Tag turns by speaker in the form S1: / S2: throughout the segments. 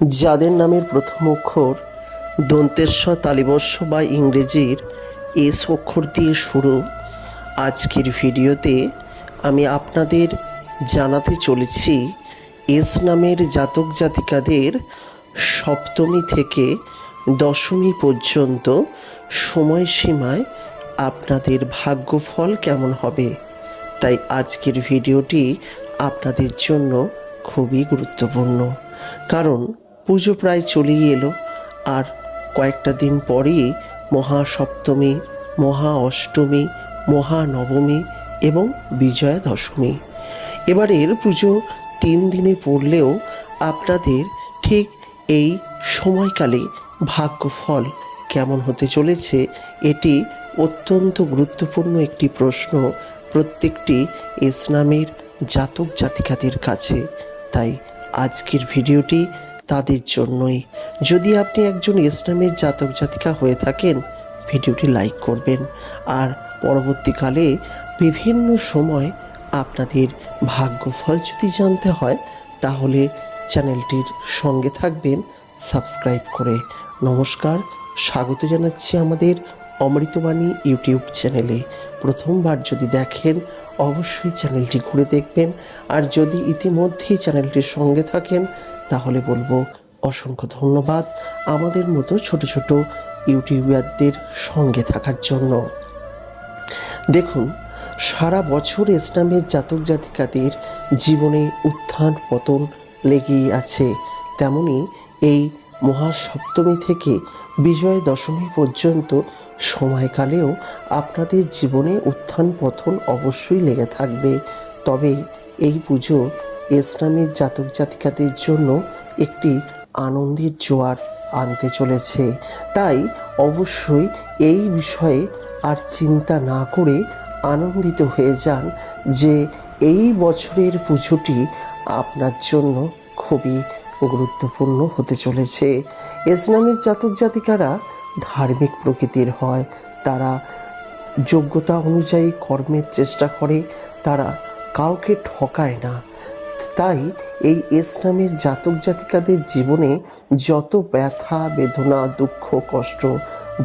S1: যাদের নামের প্রথম অক্ষর দন্তেশ্বর তালিবস্য বা ইংরেজির এস অক্ষর দিয়ে শুরু, আজকের ভিডিওতে আমি আপনাদের জানাতে চলেছি এস নামের জাতক জাতিকাদের সপ্তমী থেকে দশমী পর্যন্ত সময়সীমায় আপনাদের ভাগ্যফল কেমন হবে? তাই আজকের ভিডিওটি আপনাদের জন্য খুবই গুরুত্বপূর্ণ। কারণ পুজো প্রায় চলেই এলো, আর কয়েকটা দিন পরেই মহাসপ্তমী মহা অষ্টমী মহানবমী এবং বিজয়া দশমী এবারের পুজো তিন দিনে পড়লেও আপনাদের ঠিক এই সময়কালে ভাগ্যফল কেমন হতে চলেছে এটি অত্যন্ত গুরুত্বপূর্ণ একটি প্রশ্ন প্রত্যেকটি ইসলামের জাতক জাতিকাদের কাছে। তাই আজকের ভিডিওটি তাদের জন্যই। যদি আপনি একজন ইসলামের জাতক জাতিকা হয়ে থাকেন, ভিডিওটি লাইক করবেন। আর পরবর্তীকালে বিভিন্ন সময় আপনাদের ভাগ্যফল যদি জানতে হয়, তাহলে চ্যানেলটির সঙ্গে থাকবেন, সাবস্ক্রাইব করে। নমস্কার, স্বাগত জানাচ্ছি আমাদের অমৃতবাণী ইউটিউব চ্যানেলে। প্রথমবার যদি দেখেন, অবশ্যই চ্যানেলটি ঘুরে দেখবেন। আর যদি ইতিমধ্যেই চ্যানেলটির সঙ্গে থাকেন তাহলে বলব অসংখ্য ধন্যবাদ আমাদের মতো ছোট ছোট ইউটিউবারদের সঙ্গে থাকার জন্য। দেখুন, সারা বছর ইসলামের জাতক জাতিকাদের জীবনে উত্থান পতন লেগেই আছে। তেমনি এই মহাসপ্তমী থেকে বিজয় দশমী পর্যন্ত সময়কালেও আপনাদের জীবনে উত্থান পতন অবশ্যই লেগে থাকবে। তবে এই পুজো ইসলামের জাতক জাতিকাদের জন্য একটি আনন্দের জোয়ার আনতে চলেছে। তাই অবশ্যই এই বিষয়ে আর চিন্তা না করে আনন্দিত হয়ে যান যে এই বছরের পুজোটি আপনার জন্য খুবই গুরুত্বপূর্ণ হতে চলেছে। ইসলামের জাতক জাতিকারা ধার্মিক প্রকৃতির হয়, তারা যোগ্যতা অনুযায়ী কর্মের চেষ্টা করে, তারা কাউকে ঠকায় না। তাই এই ইসলামের জাতক জাতিকাদের জীবনে যত ব্যথা, বেদনা, দুঃখ, কষ্ট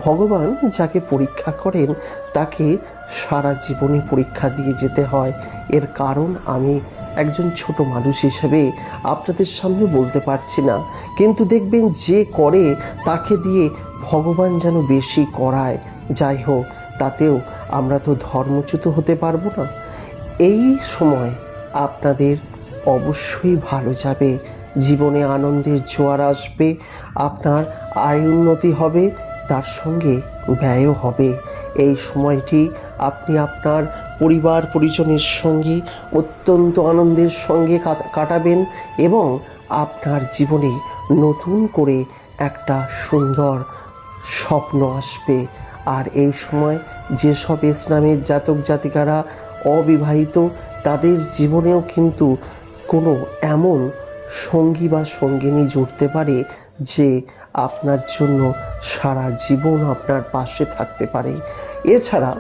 S1: ভগবান যাকে পরীক্ষা করেন, তাকে সারা জীবনে পরীক্ষা দিয়ে যেতে হয়। এর কারণ আমি একজন ছোট মানুষ হিসেবে আপনাদের সামনে বলতে পারছি না। কিন্তু দেখবেন যে করে, তাকে দিয়ে ভগবান যেন বেশি করায়। যাই হোক, তাতেও আমরা তো ধর্মচ্যুত হতে পারব না। এই সময় আপনাদের অবশ্যই ভালো যাবে। জীবনে আনন্দের জোয়ার আসবে, আপনার আয় উন্নতি হবে, তার সঙ্গে ব্যয়ও হবে। এই সময়টি আপনি আপনার পরিবার পরিজনের সঙ্গে, অত্যন্ত আনন্দের সঙ্গে কাটাবেন এবং আপনার জীবনে নতুন করে একটা সুন্দর স্বপ্ন আসবে। আর এই সময় যেসব ইসলামের জাতক জাতিকারা অবিবাহিত, তাদের জীবনেও কিন্তু কোনো এমন সঙ্গী বা সঙ্গিনী জুটতে পারে যে আপনার জন্য সারা জীবন আপনার পাশে থাকতে পারে। এছাড়া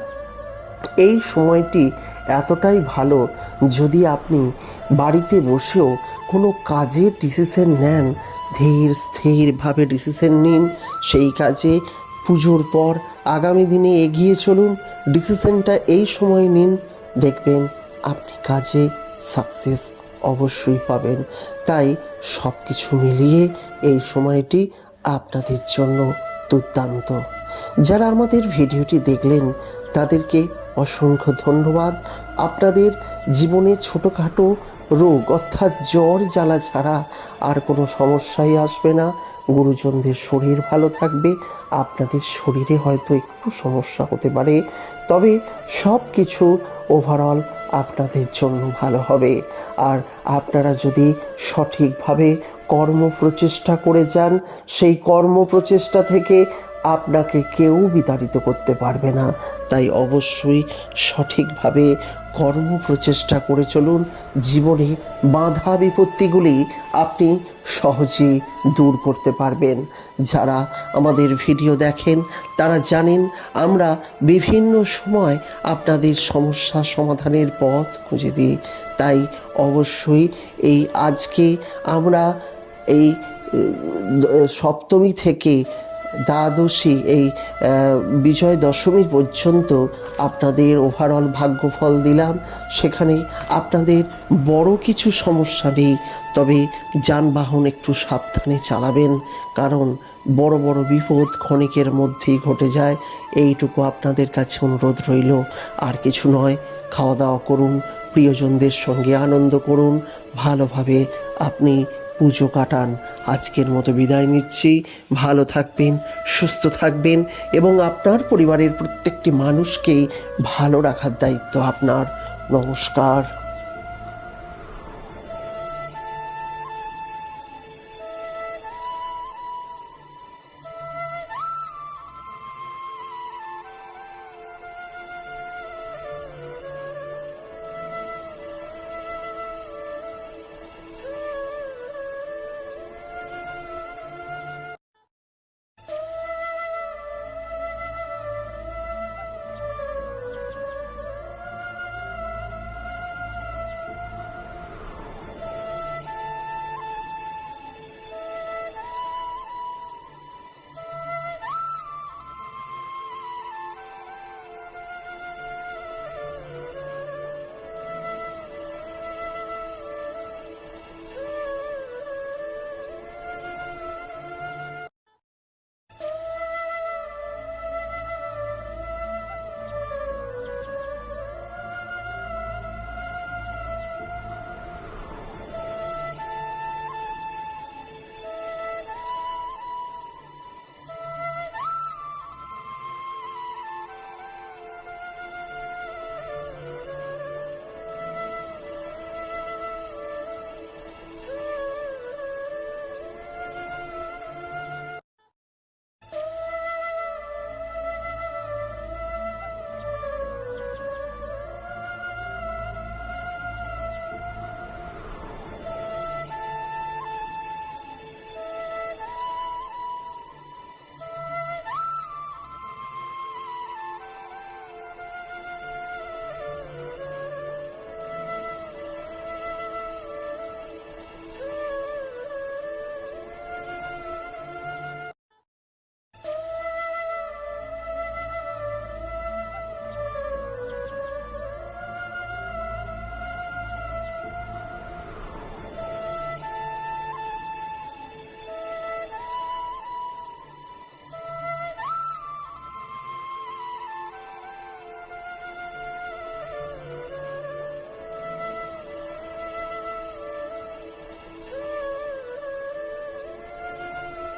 S1: এই সময়টি এতটাই ভালো যদি আপনি বাড়িতে বসেও কোনো কাজের ডিসিশন নেন, ধীর স্থিরভাবে ডিসিশন নিন, সেই কাজে পুজোর পর আগামী দিনে এগিয়ে চলুন ডিসিশনটা এই সময় নিন। দেখবেন আপনি কাজে সাকসেস অবশ্যই পাবেন। তাই সব কিছু মিলিয়ে এই সময়টি আপনাদের জন্য দুর্দান্ত। যারা আমাদের ভিডিওটি দেখলেন, তাদেরকে অসংখ্য ধন্যবাদ। আপনাদের জীবনে ছোটোখাটো রোগ অর্থাৎ জ্বর, জ্বালা ছাড়া আর কোনো সমস্যাই আসবে না। গুরুজনদের শরীর ভালো থাকবে। আপনাদের শরীরে হয়তো একটু সমস্যা হতে পারে। তবে সব কিছু ওভারঅল আপনাদের জন্য ভালো হবে। আর আপনারা যদি সঠিকভাবে কর্ম প্রচেষ্টা করে যান, সেই কর্ম প্রচেষ্টা থেকে আপনাকে কেউ বিতাড়িত করতে পারবে না। তাই অবশ্যই সঠিকভাবে কর্ম প্রচেষ্টা করে চলুন। জীবনে বাধা বিপত্তিগুলি আপনি সহজে দূর করতে পারবেন। যারা আমাদের ভিডিও দেখেন, তারা জানেন আমরা বিভিন্ন সময় আপনাদের সমস্যা সমাধানের পথ খুঁজে দিই। তাই অবশ্যই এই আজকে আমরা এই সপ্তমী থেকে দ্বাদশী, এই বিজয় দশমী পর্যন্ত আপনাদের ওভারঅল ভাগ্যফল দিলাম। সেখানে আপনাদের বড় কিছু সমস্যা নেই, তবে যানবাহন একটু সাবধানে চালাবেন, কারণ বড় বড় বিপদ ক্ষণিকের মধ্যেই ঘটে যায়। এইটুকু আপনাদের কাছে অনুরোধ রইল। আর কিছু নয়, খাওয়া দাওয়া করুন, প্রিয়জনদের সঙ্গে আনন্দ করুন, ভালোভাবে আপনি পুজো কাটান। আজকের মতো বিদায় নিচ্ছি। ভালো থাকবেন, সুস্থ থাকবেন এবং আপনার পরিবারের প্রত্যেকটি মানুষকেই ভালো রাখার দায়িত্ব আপনার। নমস্কার।